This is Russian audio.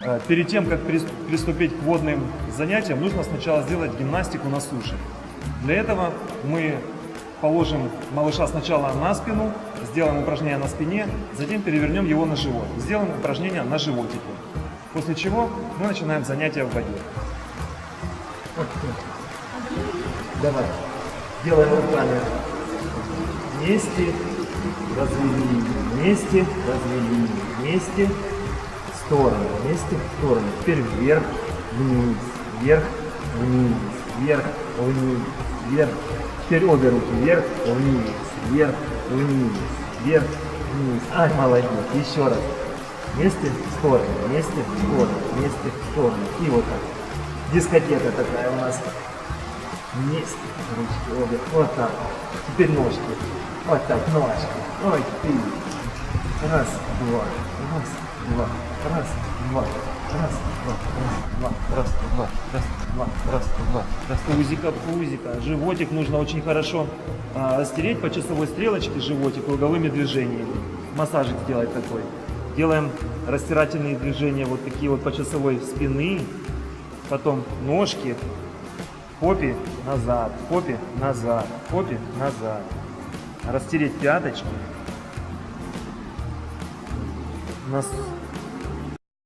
Э, Перед тем, как прис- приступить к водным занятиям, нужно сначала сделать гимнастику на суше. Для этого мы положим малыша сначала на спину, сделаем упражнение на спине, затем перевернем его на живот. Сделаем упражнение на животике. После чего мы начинаем занятия в воде. Давай. Делаем руками. Вместе. Развели. Вместе. Развели. Вместе. В сторону. Вместе. В сторону. Теперь вверх. Вниз. Вверх. Вниз. Вверх. Вниз. Вверх. Теперь обе руки. Вверх. Вниз. Вверх. Вниз. Вверх. Вниз. Ай, молодец. Еще раз. Вместе в сторону. Вместе в сторону. Вместе в сторону. И вот так. Дискотека такая у нас. Вместе. Ручки обе. Вот так. Теперь ножки. Вот так, ножки. Ой, ты. Раз, два. Раз, два. Раз, два. Раз, два. Раз, два. Раз, два. Раз, два. Раз, два. Раз, Пузика, пузика. Животик нужно очень хорошо а, растереть по часовой стрелочке животик круговыми движениями. Массажик сделать такой. Делаем растирательные движения вот такие вот по часовой спины, потом ножки, попе назад, попе назад, попе назад. Растереть пяточки.